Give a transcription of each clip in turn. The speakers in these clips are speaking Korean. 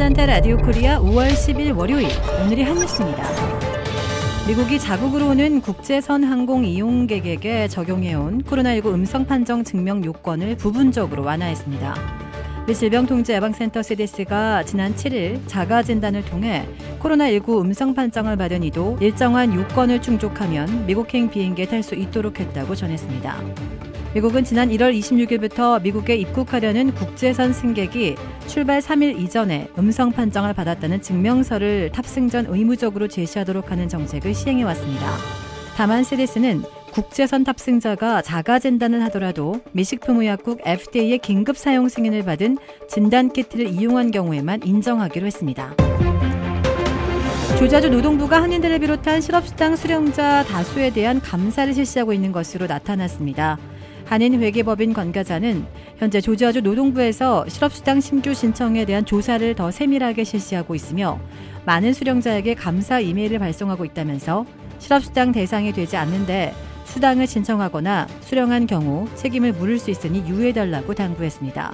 애틀란타 라디오 코리아 5월 10일 월요일 오늘의 한 뉴스입니다. 미국이 자국으로 오는 국제선 항공 이용객에게 적용해온 코로나19 음성 판정 증명 요건을 부분적으로 완화했습니다. 미 질병통제예방센터 CDC가 지난 7일 자가 진단을 통해 코로나19 음성 판정을 받은 이도 일정한 요건을 충족하면 미국행 비행기에 탈 수 있도록 했다고 전했습니다. 미국은 지난 1월 26일부터 미국에 입국하려는 국제선 승객이 출발 3일 이전에 음성 판정을 받았다는 증명서를 탑승 전 의무적으로 제시하도록 하는 정책을 시행해 왔습니다. 다만 CDC는 국제선 탑승자가 자가 진단을 하더라도 미식품의약국 FDA의 긴급 사용 승인을 받은 진단 키트를 이용한 경우에만 인정하기로 했습니다. 조자주 노동부가 한인들을 비롯한 실업수당 수령자 다수에 대한 감사를 실시하고 있는 것으로 나타났습니다. 한인 회계법인 관계자는 현재 조지아주 노동부에서 실업수당 신규 신청에 대한 조사를 더 세밀하게 실시하고 있으며 많은 수령자에게 감사 이메일을 발송하고 있다면서 실업수당 대상이 되지 않는데 수당을 신청하거나 수령한 경우 책임을 물을 수 있으니 유의해달라고 당부했습니다.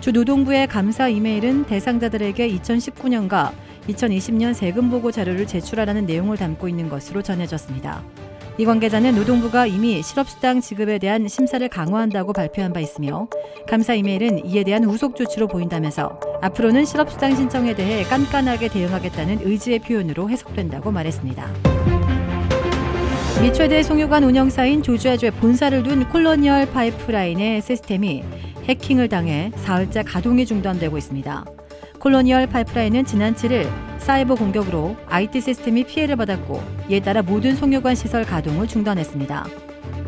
주 노동부의 감사 이메일은 대상자들에게 2019년과 2020년 세금 보고 자료를 제출하라는 내용을 담고 있는 것으로 전해졌습니다. 이 관계자는 노동부가 이미 실업수당 지급에 대한 심사를 강화한다고 발표한 바 있으며 감사 이메일은 이에 대한 후속 조치로 보인다면서 앞으로는 실업수당 신청에 대해 깐깐하게 대응하겠다는 의지의 표현으로 해석된다고 말했습니다. 미 최대 송유관 운영사인 조주아주에 본사를 둔 콜로니얼 파이프라인의 시스템이 해킹을 당해 사흘째 가동이 중단되고 있습니다. 콜로니얼 파이프라인은 지난 7일 사이버 공격으로 IT 시스템이 피해를 받았고 이에 따라 모든 송유관 시설 가동을 중단했습니다.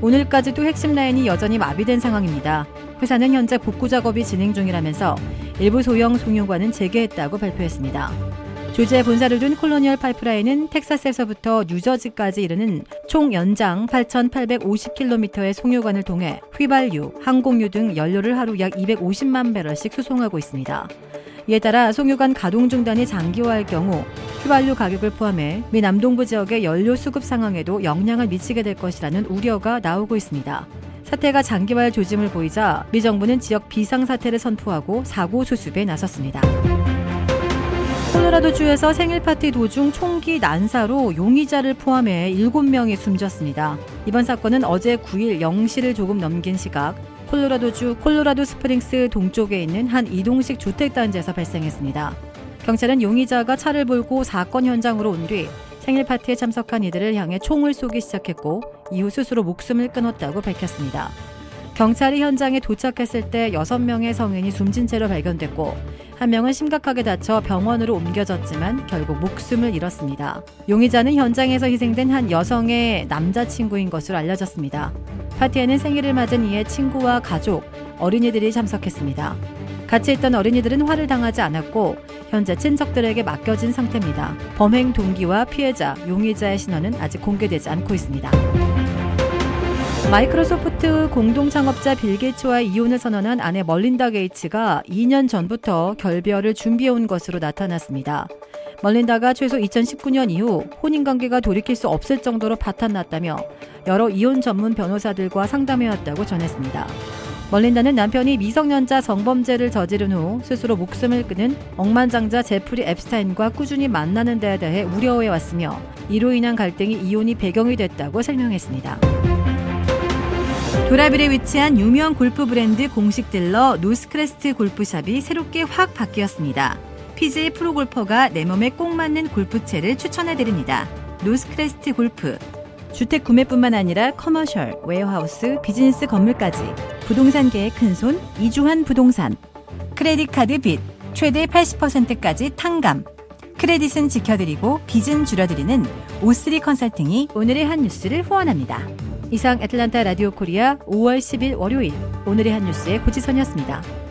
오늘까지도 핵심 라인이 여전히 마비된 상황입니다. 회사는 현재 복구 작업이 진행 중이라면서 일부 소형 송유관은 재개했다고 발표했습니다. 조지에 본사를 둔 콜로니얼 파이프라인은 텍사스에서부터 뉴저지까지 이르는 총 연장 8,850km의 송유관을 통해 휘발유, 항공유 등 연료를 하루 약 250만 배럴씩 수송하고 있습니다. 이에 따라 송유관 가동 중단이 장기화할 경우 휘발유 가격을 포함해 미 남동부 지역의 연료 수급 상황에도 영향을 미치게 될 것이라는 우려가 나오고 있습니다. 사태가 장기화할 조짐을 보이자 미 정부는 지역 비상 사태를 선포하고 사고 수습에 나섰습니다. 콜로라도주에서 생일 파티 도중 총기 난사로 용의자를 포함해 7명이 숨졌습니다. 이번 사건은 어제 9일 0시를 조금 넘긴 시각 콜로라도주 콜로라도 스프링스 동쪽에 있는 한 이동식 주택 단지에서 발생했습니다. 경찰은 용의자가 차를 몰고 사건 현장으로 온 뒤 생일 파티에 참석한 이들을 향해 총을 쏘기 시작했고 이후 스스로 목숨을 끊었다고 밝혔습니다. 경찰이 현장에 도착했을 때 6명의 성인이 숨진 채로 발견됐고 한 명은 심각하게 다쳐 병원으로 옮겨졌지만 결국 목숨을 잃었습니다. 용의자는 현장에서 희생된 한 여성의 남자친구인 것으로 알려졌습니다. 파티에는 생일을 맞은 이의 친구와 가족, 어린이들이 참석했습니다. 같이 있던 어린이들은 화를 당하지 않았고 현재 친척들에게 맡겨진 상태입니다. 범행 동기와 피해자, 용의자의 신원은 아직 공개되지 않고 있습니다. 마이크로소프트 공동 창업자 빌 게이츠와 이혼을 선언한 아내 멀린다 게이츠가 2년 전부터 결별을 준비해온 것으로 나타났습니다. 멀린다가 최소 2019년 이후 혼인 관계가 돌이킬 수 없을 정도로 파탄났다며 여러 이혼 전문 변호사들과 상담해왔다고 전했습니다. 멀린다는 남편이 미성년자 성범죄를 저지른 후 스스로 목숨을 끊은 억만장자 제프리 앱스타인과 꾸준히 만나는 데에 대해 우려해 왔으며 이로 인한 갈등이 이혼이 배경이 됐다고 설명했습니다. 도라빌에 위치한 유명 골프 브랜드 공식 딜러 노스크레스트 골프샵이 새롭게 확 바뀌었습니다. PGA 프로골퍼가 내 몸에 꼭 맞는 골프채를 추천해드립니다. 노스크레스트 골프. 주택 구매뿐만 아니라 커머셜, 웨어하우스, 비즈니스 건물까지 부동산계의 큰손 이주한 부동산. 크레딧 카드 빚 최대 80%까지 탕감. 크레딧은 지켜드리고 빚은 줄여드리는 오스리 컨설팅이 오늘의 한 뉴스를 후원합니다. 이상 애틀란타 라디오 코리아 5월 10일 월요일 오늘의 한 뉴스의 고지선이었습니다.